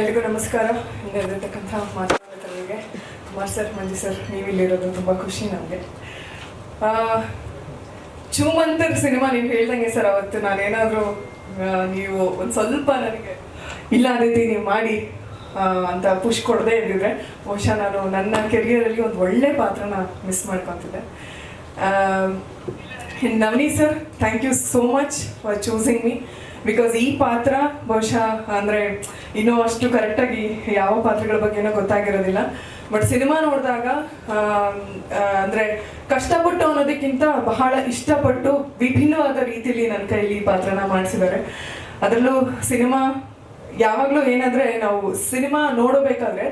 ಎಲ್ರಿಗೂ ನಮಸ್ಕಾರ. ಇಲ್ಲಿರತಕ್ಕಂಥ ಮಾತಾಡೋದ್ರಿಗೆ ಕುಮಾರ್ ಸರ್, ಮಂಜು ಸರ್, ನೀವಿಲ್ಲಿರೋದು ತುಂಬ ಖುಷಿ ನಮಗೆ. ಚೂಮಂತರ್ ಸಿನಿಮಾ ನೀವು ಹೇಳ್ದಂಗೆ ಸರ್, ಅವತ್ತು ನಾನೇನಾದರೂ ನೀವು ಒಂದು ಸ್ವಲ್ಪ ನನಗೆ ಇಲ್ಲ ರೀತಿ ನೀವು ಮಾಡಿ ಅಂತ ಪುಷ್ ಕೊಡದೇ ಇದ್ದಿದ್ರೆ, ಬಹುಶಃ ನಾನು ನನ್ನ ಕೆರಿಯರಲ್ಲಿ ಒಂದು ಒಳ್ಳೆ ಪಾತ್ರನ miss ಮಾಡ್ಕೊತಿದ್ದೆ. Navani sir thank you so much for choosing me because ಈ ಪಾತ್ರ ಬಹುಶಃ ಅಂದರೆ ಇನ್ನೂ ಅಷ್ಟು ಕರೆಕ್ಟಾಗಿ ಯಾವ ಪಾತ್ರಗಳ ಬಗ್ಗೆನೂ ಗೊತ್ತಾಗಿರೋದಿಲ್ಲ. ಬಟ್ ಸಿನಿಮಾ ನೋಡಿದಾಗ ಅಂದ್ರೆ ಕಷ್ಟಪಟ್ಟು ಅನ್ನೋದಕ್ಕಿಂತ ಬಹಳ ಇಷ್ಟಪಟ್ಟು ವಿಭಿನ್ನವಾದ ರೀತಿಯಲ್ಲಿ ನನ್ನ ಕೈಲಿ ಪಾತ್ರನ ಮಾಡಿಸಿದ್ದಾರೆ. ಅದರಲ್ಲೂ ಸಿನಿಮಾ ಯಾವಾಗಲೂ ಏನಂದ್ರೆ ನಾವು ಸಿನಿಮಾ ನೋಡಬೇಕಾದ್ರೆ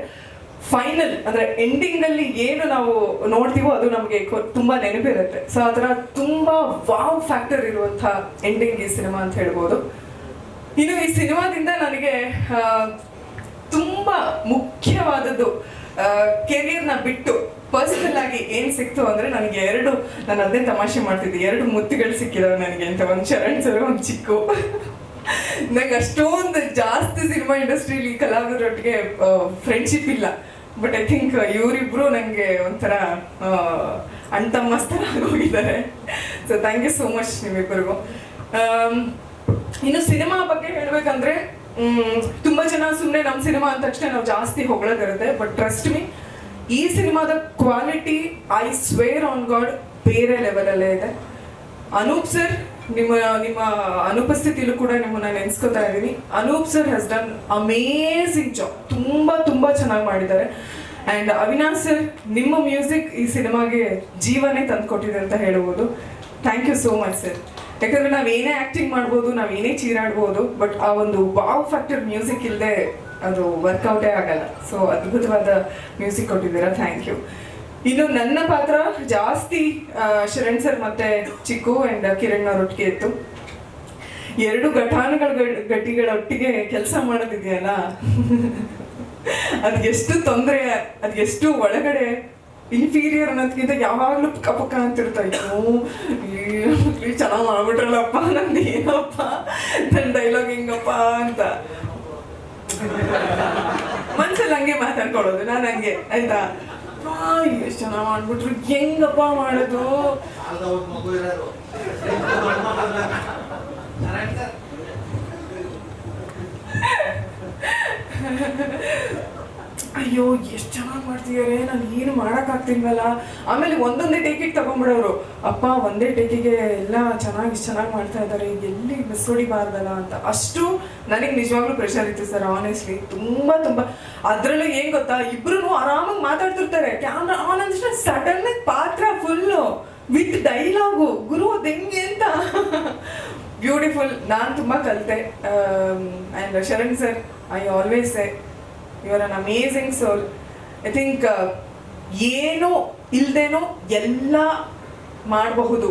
ಫೈನಲ್ ಅಂದ್ರೆ ಎಂಡಿಂಗ್ ಅಲ್ಲಿ ಏನು ನಾವು ನೋಡ್ತೀವೋ ಅದು ನಮಗೆ ತುಂಬಾ ನೆನಪಿರುತ್ತೆ. ಸೊ ಅದರ ತುಂಬಾ ವಾವ್ ಫ್ಯಾಕ್ಟರ್ ಇರುವಂತಹ ಎಂಡಿಂಗ್ ಈ ಸಿನಿಮಾ ಅಂತ ಹೇಳ್ಬೋದು. ಇನ್ನು ಈ ಸಿನಿಮಾದಿಂದ ನನಗೆ ತುಂಬಾ ಮುಖ್ಯವಾದದ್ದು ಕೆರಿಯರ್ನ ಬಿಟ್ಟು ಪರ್ಸನಲ್ ಆಗಿ ಏನ್ ಸಿಕ್ತು ಅಂದ್ರೆ ನನಗೆ ಎರಡು, ನಾನು ಅದೇ ತಮಾಷೆ ಮಾಡ್ತಿದ್ದೆ, ಎರಡು ಮುತ್ತುಗಳು ಸಿಕ್ಕಿದಾವೆ ನನಗೆ ಅಂತ, ಒಂದು ಶರಣ್ ಸರ್, ಒಂದು ಚಿಕ್ಕು. ನಂಗೆ ಅಷ್ಟೊಂದು ಜಾಸ್ತಿ ಸಿನಿಮಾ ಇಂಡಸ್ಟ್ರಿಲಿ ಕಲಾವಿದರೊಟ್ಟಿಗೆ ಫ್ರೆಂಡ್ಶಿಪ್ ಇಲ್ಲ. ಬಟ್ ಐ ಥಿಂಕ್ ಇವರಿಬ್ರು ನನಗೆ ಒಂಥರ ಅಣ್ತಮ್ಮಸ್ತರ ಆಗೋಗಿದ್ದಾರೆ so thank you so much ನಿಮ್ಮಿಬ್ಬರಿಗೂ. ಇನ್ನು ಸಿನಿಮಾ ಬಗ್ಗೆ ಹೇಳ್ಬೇಕಂದ್ರೆ ತುಂಬಾ ಜನ ಸುಮ್ಮನೆ ನಮ್ಮ ಸಿನಿಮಾ ಅಂದ ತಕ್ಷಣ ನಾವು ಜಾಸ್ತಿ ಹೊಗಳೋದಿರುತ್ತೆ. ಬಟ್ ಟ್ರಸ್ಟ್ ಮೀ ಈ ಸಿನಿಮಾದ quality I swear on god ಬೇರೆ ಲೆವೆಲಲ್ಲೇ ಇದೆ. ಅನೂಪ್ ಸರ್ ನಿಮ್ಮ ನಿಮ್ಮ ಅನುಪಸ್ಥಿತಿಯಲ್ಲೂ ಕೂಡ ನಿಮ್ಮನ್ನ ನೆನೆಸ್ಕೋತಾ ಇದ್ದೀನಿ. Anoop sir has done amazing job ತುಂಬಾ ತುಂಬಾ ಚೆನ್ನಾಗಿ ಮಾಡಿದ್ದಾರೆ. ಅಂಡ್ ಅವಿನಾಶ್ ಸರ್ ನಿಮ್ಮ ಮ್ಯೂಸಿಕ್ ಈ ಸಿನಿಮಾಗೆ ಜೀವನೇ ತಂದ್ಕೊಟ್ಟಿದೆ ಅಂತ ಹೇಳ್ಬೋದು. Thank you so much sir ಯಾಕಂದ್ರೆ ನಾವ್ ಏನೇ ಆಕ್ಟಿಂಗ್ ಮಾಡ್ಬೋದು, ನಾವ್ ಏನೇ ಚೀರಾಡ್ಬೋದು ಬಟ್ ಆ ಒಂದು ವಾವ್ ಫ್ಯಾಕ್ಟರ್ ಮ್ಯೂಸಿಕ್ ಇಲ್ಲದೆ ಅದು ವರ್ಕೌಟೇ ಆಗಲ್ಲ. ಸೊ ಅದ್ಭುತವಾದ ಮ್ಯೂಸಿಕ್ ಕೊಟ್ಟಿದ್ದೀರಾ ಥ್ಯಾಂಕ್ ಯು ಇನ್ನು ನನ್ನ ಪಾತ್ರ ಜಾಸ್ತಿ ಶರಣ್ ಸರ್ ಮತ್ತೆ ಚಿಕ್ಕು ಅಂಡ್ ಕಿರಣ್ ಅವರೊಟ್ಟಿಗೆ ಇತ್ತು. ಎರಡು ಘಟಾನುಗಳ ಗಟ್ಟಿಗಳ ಒಟ್ಟಿಗೆ ಕೆಲಸ ಮಾಡೋದಿದೆಯಲ್ಲ? ಅದ್ ಎಷ್ಟು ತೊಂದರೆ ಎಷ್ಟು ಒಳಗಡೆ ಇನ್ಫೀರಿಯರ್ ಅನ್ನೋದ್ಕಿಂತ ಯಾವಾಗ್ಲೂ ಪಕ್ಕ ಪಕ್ಕ ಅಂತಿರ್ತಾ ಇತ್ತು. ಚೆನ್ನಾಗಿ ಮಾಡ್ಬಿಟ್ರಲ್ಲಪ್ಪ ನಂದು ಏನಪ್ಪ ನನ್ನ ಡೈಲಾಗ್ ಹಿಂಗಪ್ಪ ಅಂತ. ಮನ್ಸಲ್ಲಿ ಹಂಗೆ ಮಾತಾಡ್ಕೊಳ್ಳೋದು ನಾನು ಹಂಗೆ ಆಯ್ತಾ? ಎಷ್ಟು ಚೆನ್ನಾಗಿ ಮಾಡ್ಬಿಟ್ರು ಹೆಂಗಪ್ಪ ಮಾಡೋದು? ಅಯ್ಯೋ, ಎಷ್ಟು ಚೆನ್ನಾಗಿ ಮಾಡ್ತಿದ್ದಾರೆ, ನಾನು ಏನು ಮಾಡೋಕ್ಕಾಗ್ತಿಲ್ವಲ್ಲ ಆಮೇಲೆ ಒಂದೊಂದೇ ಟೇಕಿಗೆ ತಗೊಂಡ್ಬಿಡೋರು. ಅಪ್ಪ, ಒಂದೇ ಟೇಕಿಗೆ ಎಲ್ಲ ಚೆನ್ನಾಗಿ, ಇಷ್ಟು ಚೆನ್ನಾಗಿ ಮಾಡ್ತಾ ಇದ್ದಾರೆ, ಎಲ್ಲಿ ಮಿಸ್ ಹೊಡಿಬಾರ್ದಲ್ಲ ಅಂತ. ಅಷ್ಟು ನನಗೆ ನಿಜವಾಗ್ಲೂ ಪ್ರೆಷರ್ ಇತ್ತು ಸರ್ ಆನೆಸ್ಟ್ಲಿ ತುಂಬಾ ತುಂಬಾ. ಅದರಲ್ಲೂ ಏನು ಗೊತ್ತಾ ಇಬ್ರು ಆರಾಮಾಗಿ ಮಾತಾಡ್ತಿರ್ತಾರೆ. ಕ್ಯಾಮ್ರಾ ಆನ್ ಅಂದ್ರೆ ಸಡನ್ ಪಾತ್ರ ಫುಲ್ಲು ವಿತ್ ಡೈಲಾಗು ಗುರು, ಅದು ಅಂತ. ಬ್ಯೂಟಿಫುಲ್ ನಾನು ತುಂಬಾ ಕಲಿತೆ. And Sharan sir I always say you are an amazing soul I think ಏನು ಇಲ್ಲದೇನೋ ಎಲ್ಲ ಮಾಡಬಹುದು.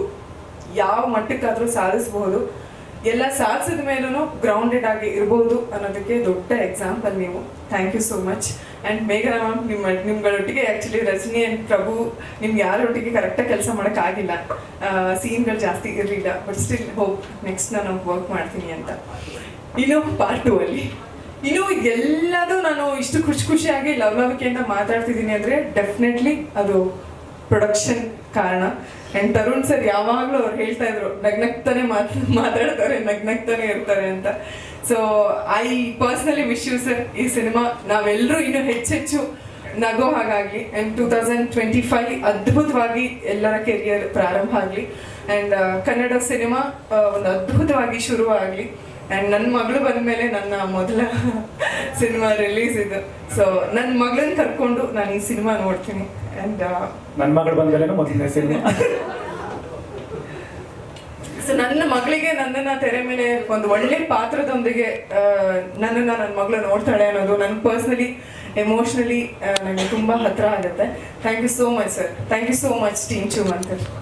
ಯಾವ ಮಟ್ಟಕ್ಕಾದ್ರೂ ಸಾಧಿಸಬಹುದು. ಎಲ್ಲ ಸಾಧಿಸಿದ ಮೇಲೂ ಗ್ರೌಂಡೆಡ್ ಆಗಿ ಇರಬಹುದು ಅನ್ನೋದಕ್ಕೆ ದೊಡ್ಡ ಎಕ್ಸಾಂಪಲ್ ನೀವು. Thank you so much and ಮೇಘನಾ ಮ್ಯಾಮ್ ನಿಮ್ಮ, ನಿಮ್ಗಳೊಟ್ಟಿಗೆ ಆ್ಯಕ್ಚುಲಿ ರಜನಿ ಆ್ಯಂಡ್ ಪ್ರಭು ನಿಮ್ಗೆ ಯಾರೊಟ್ಟಿಗೆ ಕರೆಕ್ಟಾಗಿ ಕೆಲಸ ಮಾಡೋಕ್ಕಾಗಿಲ್ಲ ಸೀನ್ಗಳು ಜಾಸ್ತಿ ಇರಲಿಲ್ಲ ಬಟ್ ಸ್ಟಿಲ್ ಹೋಪ್ ನೆಕ್ಸ್ಟ್ ನಾನು ವರ್ಕ್ ಮಾಡ್ತೀನಿ ಅಂತ. ಇನ್ನು ಪಾರ್ಟ್ ಟೂ ಅಲ್ಲಿ. ಇನ್ನು ಎಲ್ಲದೂ ನಾನು ಇಷ್ಟು ಖುಷಿ ಖುಷಿಯಾಗಿ ಅಂತ ಮಾತಾಡ್ತಿದ್ದೀನಿ ಅಂದ್ರೆ ಡೆಫಿನೆಟ್ಲಿ ಅದು ಪ್ರೊಡಕ್ಷನ್ ಕಾರಣ. ಅಂಡ್ ತರುಣ್ ಸರ್ ಯಾವಾಗಲೂ ಅವ್ರು ಹೇಳ್ತಾ ಇದ್ರು, ನಗ್ನಗ್ತಾನೆ ಮಾತ್, ಮಾತಾಡ್ತಾರೆ, ನಗ್ನಗ್ತಾನೆ ಇರ್ತಾರೆ ಅಂತ. So I personally wish you sir ಈ ಸಿನಿಮಾ ನಾವೆಲ್ಲರೂ ಇನ್ನು ಹೆಚ್ಚೆಚ್ಚು ನಗೋ ಹಾಗಾಗ್ಲಿ. And two thousand twenty five ಅದ್ಭುತವಾಗಿ ಎಲ್ಲರ ಕೆರಿಯರ್ ಪ್ರಾರಂಭ ಆಗಲಿ. ಅಂಡ್ ಕನ್ನಡ ಸಿನಿಮಾ ಒಂದು ಅದ್ಭುತವಾಗಿ ಶುರು ಆಗಲಿ ಅಂಡ್ ನನ್ನ ಮಗಳು ಬಂದ್ಮೇಲೆ ನನ್ನ ಮೊದಲ ಸಿನಿಮಾ ರಿಲೀಸ್ ಇದು. ಸೊ ನನ್ನ ಮಗಳನ್ನ ಕರ್ಕೊಂಡು ನಾನು ಈ ಸಿನಿಮಾ ನೋಡ್ತೀನಿ. ಅಂಡ್ ನನ್ನ ಮಗಳು ಬಂದ್ಮೇಲೆ ಮೊದಲನೇ ಸಿನಿಮಾ. ಸೊ ನನ್ನ ಮಗಳಿಗೆ ನನ್ನನ್ನ ತೆರೆ ಮೇಲೆ ಒಂದು ಒಳ್ಳೆ ಪಾತ್ರದೊಂದಿಗೆ ನನ್ನನ್ನ ನನ್ನ ಮಗಳು ನೋಡ್ತಾಳೆ ಅನ್ನೋದು ನನ್ಗೆ ಪರ್ಸ್ನಲಿ ಎಮೋಷ್ನಲಿ ನನಗೆ ತುಂಬ ಹತ್ರ ಆಗುತ್ತೆ. Thank you so much sir thank you so much team ಚು ಅಂತ.